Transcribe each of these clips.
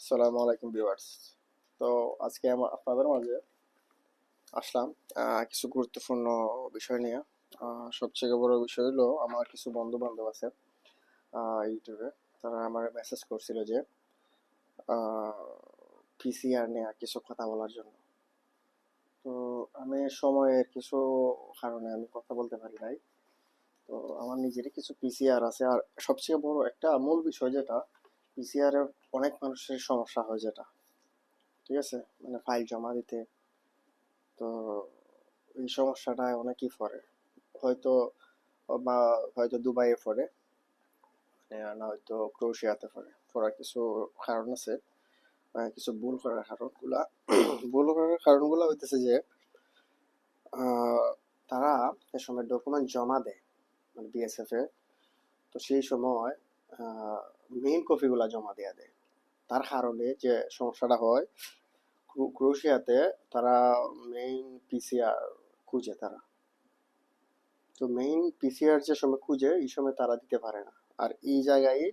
আসসালামু আলাইকুম ভিউয়ার্স। তো আজকে আপনাদের মাঝে আসলাম কিছু গুরুত্বপূর্ণ বিষয় নিয়ে। সবচেয়ে বড় বিষয় হলো আমার কিছু বন্ধু বান্ধব আছে ইউটিউবে। তারা আমার মেসেজ করছিল যে পিসিআর নিয়ে কিছু কথা বলার জন্য। তো আমি সময়ের কিছু কারণে আমি কথা বলতে পারি নাই। তো আমার নিজেরই কিছু পিসিআর আছে। আর সবচেয়ে বড় একটা মূল বিষয় যেটা পিসিআর অনেক মানুষের সমস্যা হয় যেটা। ঠিক আছে? মানে ফাইল জমা দিতে। তো এই সমস্যাটা অনেকই পড়ে। হয়তো, বা হয়তো দুবাইয়ে পড়ে। মানে না হয়তো ক্রোশিয়াতে পড়ে। পড়ার কিছু কারণ আছে। কিছু ভুল করার কারণগুলা। ভুল করার কারণগুলো হইতেছে যে তারা এ সময় ডকুমেন্ট জমা দেয় মানে বিএসএফ এ। তো সেই সময় মেইন কপিগুলা জমা দেয়া দেয়। তার কারণে যে সমস্যাটা হয়, ক্রু- ক্রোয়েশিয়াতে তারা মেইন পিসিআর খুঁজে তারা। তো মেইন পিসিআর যে সময় খুঁজে, এই সময় তারা দিতে পারে না। আর এই জায়গায়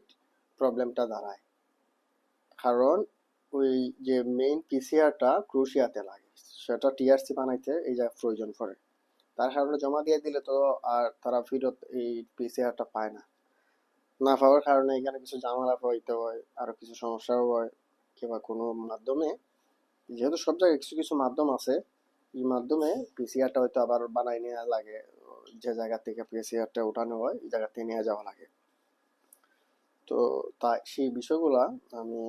প্রবলেমটা দাঁড়ায়। কারণ ওই যে মেইন পিসিআরটা ক্রোয়েশিয়াতে লাগে। সেটা টিআরসি বানাইতে এই জায়গায় প্রয়োজন পড়ে। তার কারণে জমা দিয়ে দিলে তো আর তারা ফেরত এই পিসিআরটা পায় না। না পাওয়ার কারণে এখানে কিছু ঝামেলা হইতে হয়, আরও কিছু সমস্যাও হয়, কিংবা কোনো মাধ্যমে। যেহেতু সব জায়গায় কিছু কিছু মাধ্যম আছে, এই মাধ্যমে পিসিআরটা হয়তো আবার বানাই নেওয়া লাগে, যে জায়গা থেকে পিসিআরটা উঠানো হয়, এই জায়গা থেকে নিয়ে যাওয়া লাগে। তো তাই সেই বিষয়গুলা আমি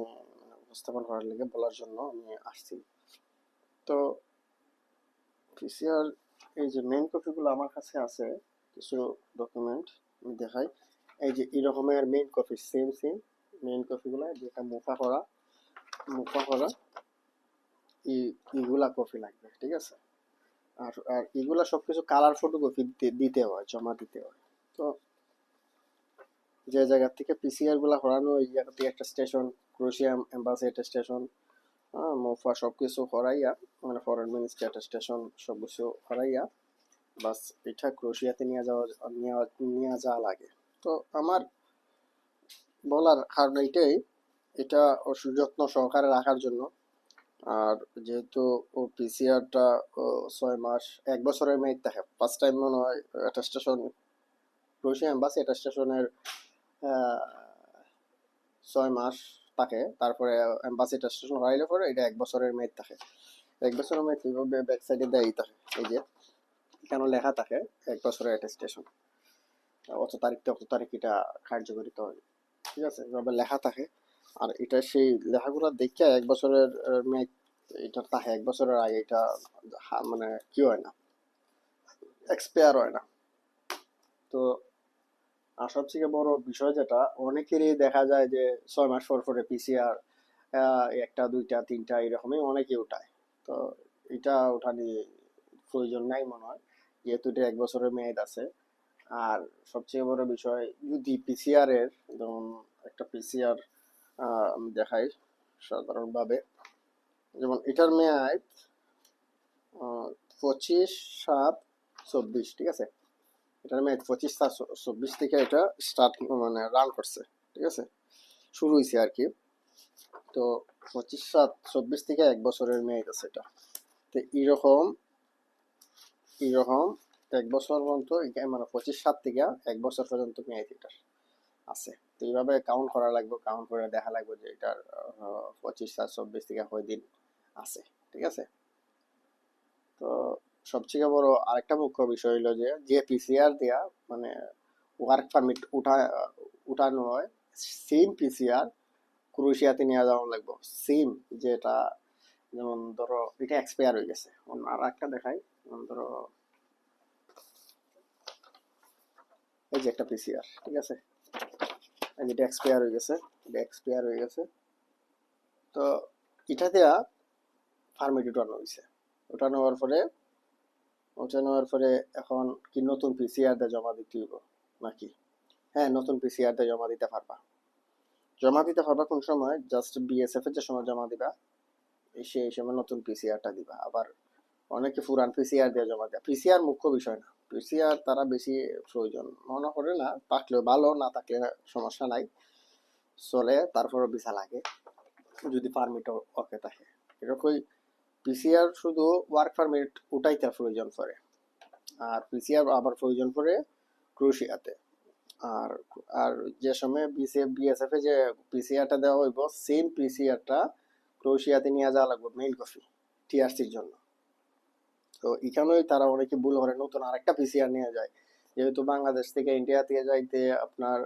মানে উপস্থাপন করার লেগে বলার জন্য আমি আসছি। তো পিসিআর এই যে মেইন কপিগুলো আমার কাছে আছে, কিছু ডকুমেন্ট আমি দেখাই। এই যে এই রকমের main copy same same main কপিগুলো যেটা মুফা করা মুফা করা এগুলা কপি লাগবে, ঠিক আছে? আর আর এগুলা সবকিছু কালার ফটোকপি দিতে হয়, জমা দিতে হয়। তো যে জায়গা থেকে পিসিআরগুলা করানো ওই জায়গা থেকে একটা স্টেশন ক্রোশিয়া এম্বাসি একটা স্টেশন হ্যাঁ মোফা সবকিছু করাইয়া মানে ফরেন মিনিস্ট্রি একটা স্টেশন সবকিছু করাইয়া, বাস এটা ক্রোশিয়াতে নিয়ে যাওয়া নিয়ে যাওয়া লাগে। তো আমার বলার কারণ এটাই এটা সুযত্ন সহকারে রাখার জন্য। আর যেহেতু ও পিসিআরটা ছয় মাস, এক বছরের মেয়াদ থাকে। ফার্স্ট টাইম মনে হয় একটা স্টেশন ক্রোশিয়া এম্বাসি একটা স্টেশনের ছয় মাস থাকে। তারপরে এম্বাসিটা স্টেশন হারাইলে পরে এটা এক বছরের মেয়াদ থাকে। এক বছরের মেয়াদ ব্যাক সাইডে দেয় থাকে। এই যে কেন লেখা থাকে, এক বছরের একটা স্টেশন অত তারিখ থেকে অত তারিখ এটা কার্যকরিত হয়। ঠিক আছে? এভাবে লেখা থাকে। আর এটা সেই লেখাগুলো দেখে এক বছরের মেয়াদ এটা থাকে। এক বছরের আগে এটা মানে কি হয় না? এক্সপায়ার হয় না। তো আর সবথেকে বড় বিষয় যেটা, অনেকেরই দেখা যায় যে ছয় মাস পর পরে পিসিআর একটা, দুইটা, তিনটা এরকমই অনেকে উঠায়। তো এটা ওঠানি প্রয়োজন নাই মনে হয়। যেহেতু এটা এক বছরের মেয়াদ আছে। আর সবচেয়ে বড় বিষয় যদি পিসিআর এর, যেমন একটা পিসিআর আমি দেখাই সাধারণভাবে। যেমন এটার মেয়াদ পঁচিশ সাত চব্বিশ, ঠিক আছে? এটার মেয়াদ পঁচিশ সাত চব্বিশ থেকে এটা স্টার্ট মানে রান করছে, ঠিক আছে? শুরু হয়েছে আর কি। তো পঁচিশ সাত চব্বিশ থেকে এক বছরের মেয়াদ আছে এটা। তো এইরকম এইরকম এক বছর পর্যন্ত মানে পঁচিশ সাত থেকে এক বছর পর্যন্ত মেয়াদ এটার আছে। তো এইভাবে কাউন্ট করা লাগবে কাউন্ট করে দেখা লাগবে যে এটার পঁচিশ সাত চব্বিশ থেকে কয় দিন আছে, ঠিক আছে? তো সবথেকে বড় আরেকটা মুখ্য বিষয় হলো যে যে পিসিআর দেয়া মানে ওয়ার্ক পারমিট উঠা, উঠানো হয় সেম পিসিআর ক্রোয়েশিয়াতে নিয়ে যাওয়া লাগবে। সেম যেটা, যেমন ধরো, এটা এক্সপায়ার হয়ে গেছে। অন্য আর একটা দেখাই ধরো এই যে একটা পিসিআর ঠিক আছে? এই যেটা এক্সপায়ার হয়ে গেছে এটা এক্সপায়ার হয়ে গেছে। তো এটা দেয়া ফার্মিট উঠানো হয়েছে উঠানো হওয়ার পরে উঠানো হওয়ার পরে এখন কি নতুন পিসিআর দিয়ে জমা দিতে হইব নাকি? হ্যাঁ নতুন পিসিআর দিয়ে জমা দিতে পারবা। জমা দিতে পারবা কোন সময়? জাস্ট বিএসএফ এর যে সময় জমা দিবা সেই সময় নতুন পিসিআরটা দিবা। আবার অনেকে পুরান পিসিআর দিয়ে জমা দেয়। পিসিআর মুখ্য বিষয় না। পিসিআর তারা বেশি প্রয়োজন। মনে করে না, থাকলেও ভালো, না থাকলে সমস্যা নাই। চলে তারপরে ভিসা লাগে, যদি পারমিট ওকে থাকে। এরকম পিসিআর শুধু ওয়ার্ক পারমিট উঠাইতে প্রয়োজন পড়ে। আর পিসিআর আবার প্রয়োজন পড়ে ক্রোশিয়াতে আর আর যে সময় বিসিএফ বিএসএফ এ যে পিসিআরটা দেওয়া হইব সেম পিসিআরটা ক্রোশিয়াতে নিয়ে যাওয়া লাগবে মেইল কপি টিআরসির জন্য। তো এখানেই তারা অনেকে ভুল করে। নতুন আরেকটা পিসিআর নিয়ে যায়। যেহেতু বাংলাদেশ থেকে ইন্ডিয়া থেকে যাইতে আপনার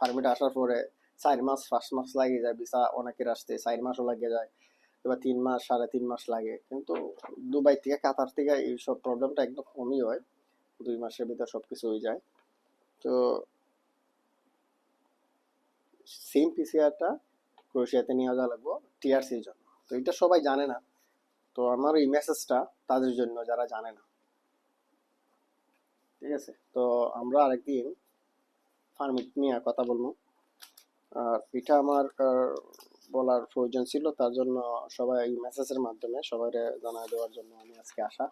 পারমিট আসার পরে চার মাস, পাঁচ মাস লাগে যায় ভিসা অনেকের আসতে, চার মাসও লাগে যায়। এবার তিন মাস, সাড়ে তিন মাস লাগে। কিন্তু দুবাই থেকে, কাতার থেকে এইসব প্রবলেমটা একদম কমই হয়। দুই মাসের ভিতর সবকিছু হয়ে যায়। তো সেম পিসিআরটা ক্রোয়েশিয়াতে নিয়ে যাওয়া লাগবো টিআরসির জন্য। তো এটা সবাই জানে না। তো আমার এই মেসেজটা তাদের জন্য, যারা জানে না। ঠিক আছে? তো আমরা আরেকদিন ফার্মিট নিয়ে কথা বলব। আর এটা আমার বলার প্রয়োজন ছিল, তার জন্য সবাই এই মেসেজের মাধ্যমে সবাই জানা দেওয়ার জন্য আমি আজকে আসা।